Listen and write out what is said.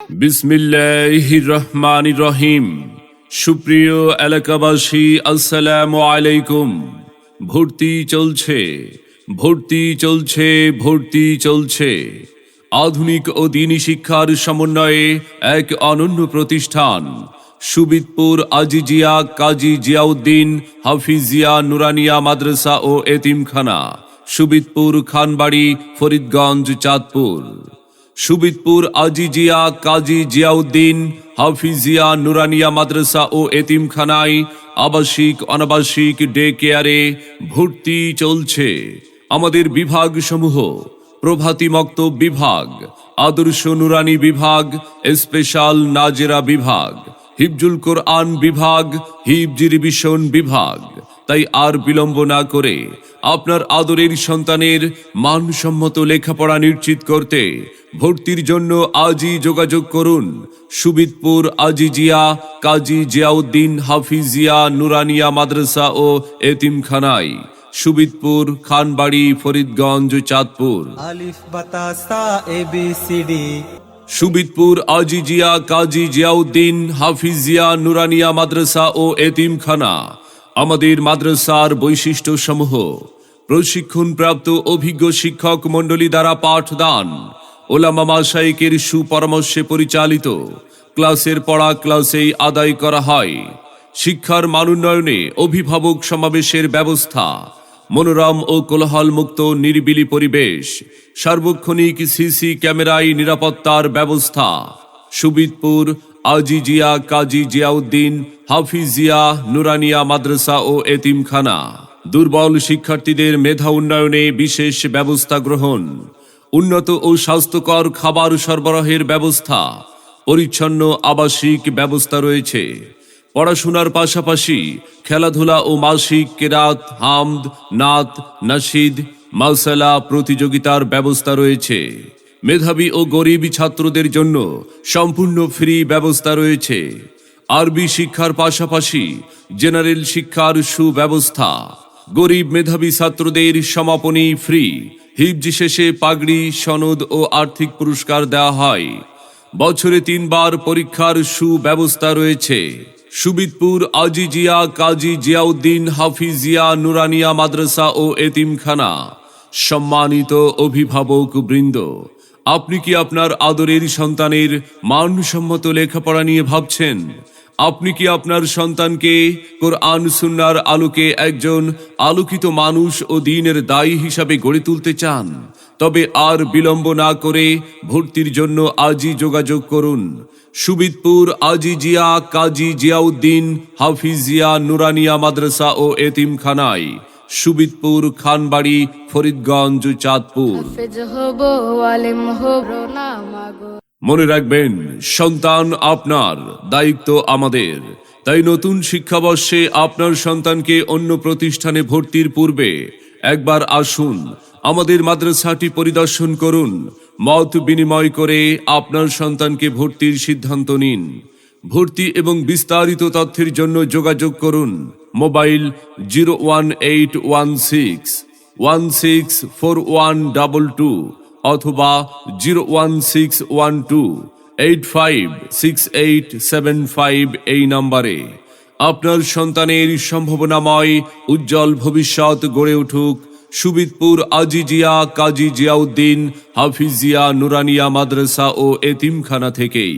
বিসমিল্লাহ রহমান রহিম সুপ্রিয় এলাকাবাসী, আসসালামু আলাইকুম। ভর্তি চলছে ভর্তি চলছে ভর্তি চলছে। আধুনিক ও দিনী শিক্ষার সমন্বয়ে এক অনন্য প্রতিষ্ঠান, সুবিদপুর আজিজিয়া কাজী জিয়াউদ্দিন হাফিজিয়া নুরানিয়া মাদ্রাসা ও এতিমখানা, সুবিদপুর খানবাড়ি, ফরিদগঞ্জ, চাঁদপুর। সুবিদপুর আজিজিয়া কাজী জিয়াউদ্দিন, হাফিজিয়া নুরানিয়া মাদ্রাসা ও এতিমখানায় আবাসিক অনাবাসিক ডে কেয়ারে ভর্তি চলছে। আমাদের বিভাগ সমূহ প্রভাতী মক্তব বিভাগ, আদর্শ নুরানি বিভাগ, স্পেশাল নাজেরা বিভাগ, হিফজুল কোরআন বিভাগ হিফজি রিভিশন বিভাগ। তাই আর বিলম্ব না করে আপনার আদরের সন্তানের মানসম্মত লেখাপড়া নিশ্চিত করতে ভর্তির জন্য আজই যোগাযোগ করুন। সুবিদপুর আজিজিয়া কাজী জিয়াউদ্দিন হাফিজিয়া নুরানিয়া মাদ্রাসা ও এতিমখানায়। সুবিদপুর খানবাড়ি ফরিদগঞ্জ চাঁদপুর। সুবিদপুর আজিজিয়া কাজী জিয়াউদ্দিন হাফিজিয়া নুরানিয়া মাদ্রাসা ও এতিমখানা। আমাদের মাদ্রাসার বৈশিষ্ট্য সমূহ প্রশিক্ষণপ্রাপ্ত অভিজ্ঞ শিক্ষক মণ্ডলী দ্বারা পাঠদান। ওলামা মাসাইকের সুপরামর্শে পরিচালিত। ক্লাসের পড়া ক্লাসেই আদায় করা হয়। শিক্ষার মানোন্নয়নে অভিভাবক সমাবেশের ব্যবস্থা। মনোরম ও কোলাহল মুক্ত নিরিবিলি পরিবেশ। সার্বক্ষণিক সিসি ক্যামেরায় নিরাপত্তার ব্যবস্থা। সুবিদপুর আজিজিয়া, কাজী জিয়াউদ্দিন, হাফিজিয়া, নুরানিয়া মাদ্রাসা ও এতিমখানা। দুর্বল শিক্ষার্থীদের মেধা উন্নয়নে বিশেষ ব্যবস্থা গ্রহণ। উন্নত ও স্বাস্থ্যকর খাবার সরবরাহের ব্যবস্থা। পরিচ্ছন্ন আবাসিক ব্যবস্থা রয়েছে। পড়াশোনার পাশাপাশি খেলাধুলা ও মাসিক কেরাত, হামদ, নাত, নাসিদ মালসালা প্রতিযোগিতার ব্যবস্থা রয়েছে। মেধাবী ও গরিব ছাত্রদের জন্য সম্পূর্ণ ফ্রি ব্যবস্থা রয়েছে। আরবি শিক্ষার পাশাপাশি জেনারেল শিক্ষার সুব্যবস্থা। গরিব মেধাবী ছাত্রদের সমাপনী ফ্রি। হিবজি শেষে পাগড়ি, সনদ ও আর্থিক পুরস্কার দেওয়া হয়। বছরে তিনবার পরীক্ষার সুব্যবস্থা রয়েছে। সুবিদপুর আজিজিয়া, কাজী জিয়াউদ্দিন, হাফিজিয়া, নুরানিয়া মাদ্রাসা ও এতিমখানা। সম্মানিত অভিভাবক বৃন্দ আপনি কি আপনার আদরের সন্তানের মানসম্মত লেখাপড়া নিয়ে ভাবছেন? আপনি কি আপনার সন্তানকে কোরআন সুন্নার আলোকে একজন আলোকিত মানুষ ও দিনের দায়ী হিসাবে গড়ে তুলতে চান? তবে আর বিলম্ব না করে ভর্তির জন্য আজই যোগাযোগ করুন। সুবিদপুর আজি জিয়া কাজী জিয়াউদ্দিন হাফিজিয়া নুরানিয়া মাদ্রাসা ও এতিমখানায়। সুবিদপুর খানবাড়ি ফরিদগঞ্জ চাঁদপুর। মনে রাখবেন সন্তান আপনার দায়িত্ব আমাদের। তাই নতুন শিক্ষাবর্ষে আপনার সন্তানকে অন্য প্রতিষ্ঠানে ভর্তির পূর্বে একবার আসুন আমাদের মাদ্রাসাটি পরিদর্শন করুন মত বিনিময় করে আপনার সন্তানকে ভর্তির সিদ্ধান্ত নিন। ভর্তি এবং বিস্তারিত তথ্যের জন্য যোগাযোগ করুন mobile zero one eight one six one six four one double two অথবা zero one six one two eight five six eight seven five এই নম্বরে। আপনার সন্তানের সম্ভাবনাময় উজ্জ্বল ভবিষ্যৎ গড়ে উঠুক। সুবিদপুর আজিজিয়া কাজী জিয়াউদ্দিন হাফিজিয়া নুরানিয়া মাদ্রাসা ও এতিমখানা থেকেই।